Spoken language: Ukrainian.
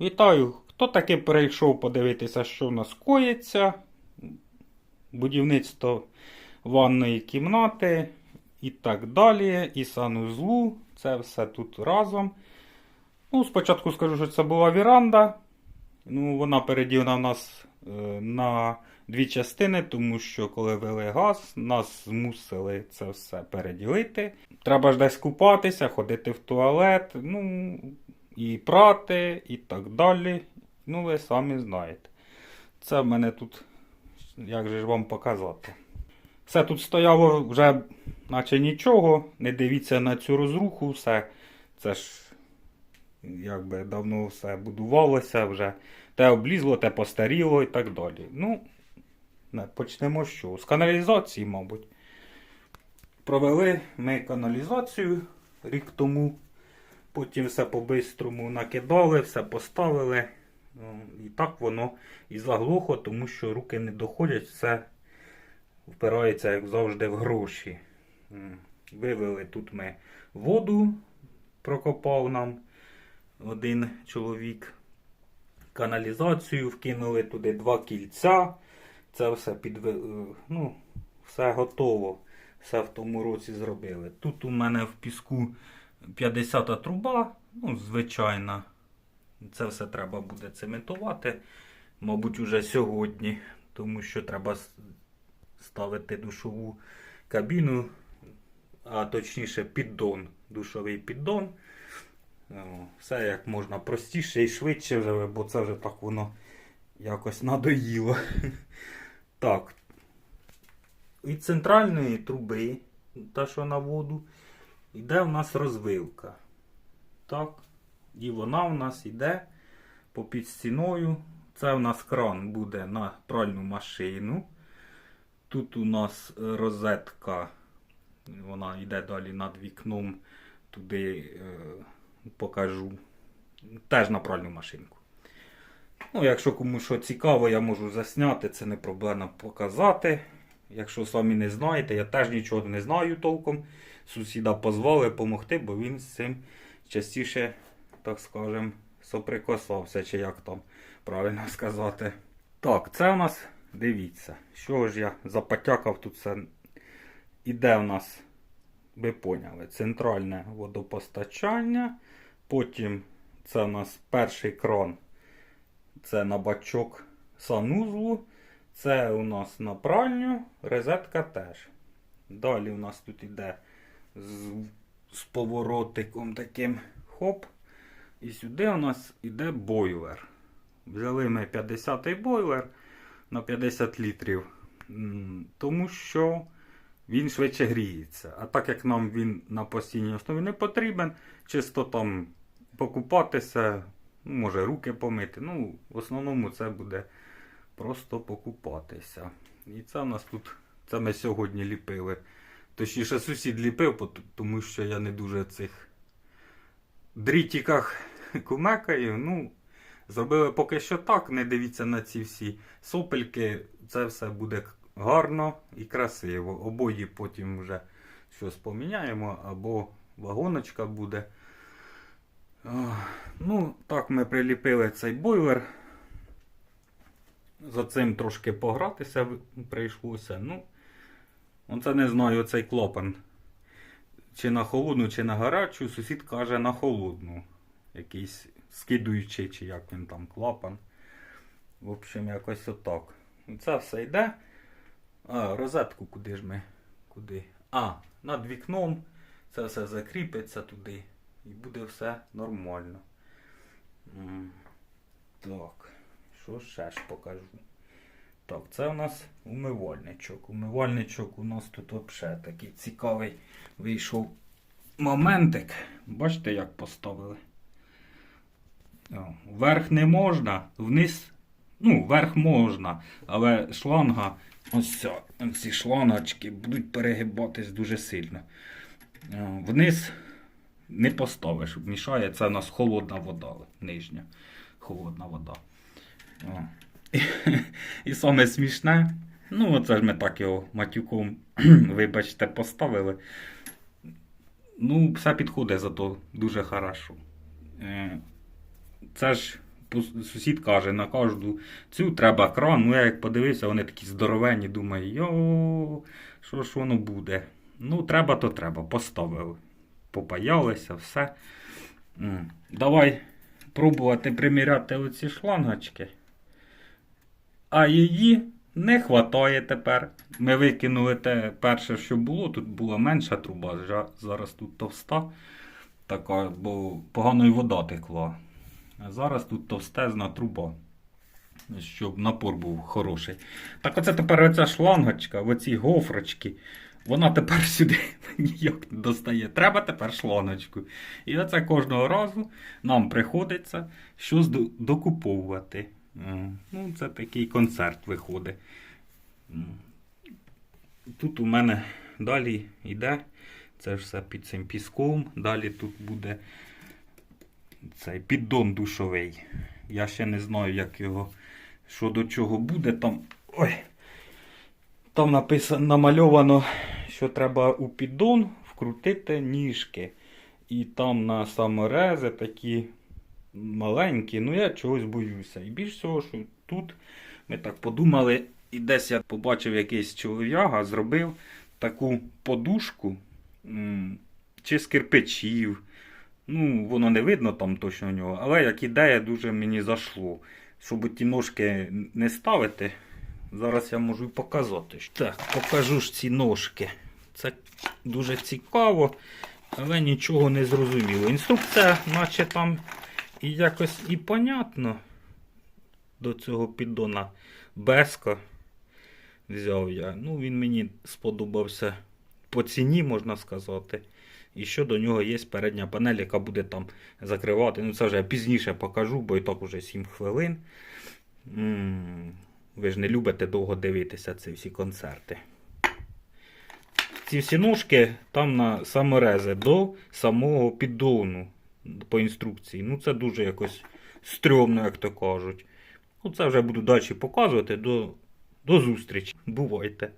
Вітаю! Хто таки прийшов подивитися, що в нас коїться? Будівництво ванної кімнати і так далі, і санузлу. Це все тут разом. Ну, спочатку скажу, що це була віранда. Ну, вона переділена в нас е, на дві частини, тому що коли вели газ, нас змусили це все переділити. Треба ж десь купатися, ходити в туалет, ну і прати, і так далі. Ну, ви самі знаєте. Це в мене тут, як же ж вам показати. Все тут стояло вже, наче нічого. Не дивіться на цю розруху, все. Це ж якби давно все будувалося, вже те облізло, те постаріло і так далі. Ну, почнемо що? З каналізації, мабуть. Провели ми каналізацію рік тому. Потім все по-бистрому накидали, все поставили. Ну, І так воно і заглухло, тому що руки не доходять, все впирається, як завжди, в гроші. Вивели тут ми воду, прокопав нам один чоловік. Каналізацію вкинули туди два кільця. Це все підве... е, ну, все готово. Все в тому році зробили. Тут у мене в піску 50-та труба, ну, звичайна. Це все треба буде цементувати, мабуть, уже сьогодні, тому що треба ставити душову кабіну, а точніше піддон, душовий піддон. Все як можна простіше і швидше вже, бо це вже так воно якось надоїло. Так. Від центральної труби, та що на воду, йде в нас розвилка. Так. І вона в нас йде попід стіною. Це в нас кран буде на пральну машину. Тут у нас розетка, вона йде далі над вікном, туди е, покажу. Теж на пральну машинку. Ну, якщо комусь що цікаво, я можу засняти, це не проблема показати. Якщо самі не знаєте, я теж нічого не знаю толком. Сусіда позвали допомогти, бо він з цим частіше, так скажем, соприкасався, чи як там правильно сказати. Так, це у нас, дивіться, що ж я запотякав тут це. Іде в нас, ви поняли, центральне водопостачання. Потім це у нас перший кран. Це на бачок санузлу. Це у нас на пральню, розетка теж. Далі у нас тут іде з, з поворотиком таким хоп. І сюди у нас іде бойлер. Взяли ми 50-й бойлер на 50 літрів, тому що він швидше гріється. А так як нам він на постійній основі не потрібен, чисто там покупатися, може руки помити. Ну, в основному це буде просто покупатися. І це у нас тут, це ми сьогодні ліпили. Точніше, сусід ліпив, тому що я не дуже цих дрітіках кумекаю. Ну, зробили поки що так, не дивіться на ці всі сопельки. Це все буде гарно і красиво. Обоє потім вже щось поміняємо, або вагоночка буде. Ну, так ми приліпили цей бойлер. За цим трошки погратися прийшлося. Ну, оце не знаю, цей клапан. Чи на холодну, чи на гарячу. Сусід каже на холодну. Якийсь скидуючий, чи як він там клапан. В общем, якось отак. Це все йде. А, розетку куди ж ми? Куди? А, над вікном. Це все закріпиться туди. І буде все нормально. Так. Що ще ж покажу? Так, це у нас умивальничок. Умивальничок у нас тут взагалі такий цікавий вийшов моментик. Бачите, як поставили? Вверх не можна, вниз. Ну, вверх можна, але шланга, ось ця, ці шлангочки будуть перегибатись дуже сильно. Вниз не поставиш, мішає. Це у нас холодна вода, нижня холодна вода. О. І, саме смішне, ну оце ж ми так його матюком, вибачте, поставили. Ну, все підходить зато дуже хорошо. Е, Це ж сусід каже, на кожну цю треба кран. Ну я як подивився, вони такі здоровенні, думаю, йо, що ж воно буде. Ну, треба, то треба. Поставив. Попаялися, все. Давай пробувати приміряти оці шлангочки. А її не хватає тепер. Ми викинули те перше, що було. Тут була менша труба, зараз тут товста. Така, бо погано вода текла. А зараз тут товстезна труба. Щоб напор був хороший. Так оце тепер оця шлангочка, оці гофрочки. Вона тепер сюди ніяк не достає. Треба тепер шланочку. І оце кожного разу нам приходиться щось докуповувати. М, Ну, це такий концерт виходить. Тут у мене далі йде. Це все під цим піском. Далі тут буде цей піддон душовий. Я ще не знаю, як його, що до чого буде. Там. Ой. Там написано, намальовано, що треба у піддон вкрутити ніжки. І там на саморези такі маленькі, ну я чогось боюся. І більш всього, що тут ми так подумали, і десь я побачив якийсь чолов'яга, зробив таку подушку чи з кирпичів. Ну, воно не видно там точно у нього, але як ідея дуже мені зайшло. Щоб ті ножки не ставити, зараз я можу і показати. Так, покажу ж ці ножки. Це дуже цікаво, але нічого не зрозуміло. Інструкція, наче там і якось і понятно до цього піддона Беско взяв я. Ну, він мені сподобався по ціні, можна сказати. І що до нього є передня панель, яка буде там закривати. Ну, це вже я пізніше покажу, бо і так уже 7 хвилин. М, Ви ж не любите довго дивитися ці всі концерти. Ці всі ножки там на саморези до самого піддону по інструкції. Ну, це дуже якось стрьомно, як то кажуть. Ну, це вже буду далі показувати. До, до зустрічі. Бувайте.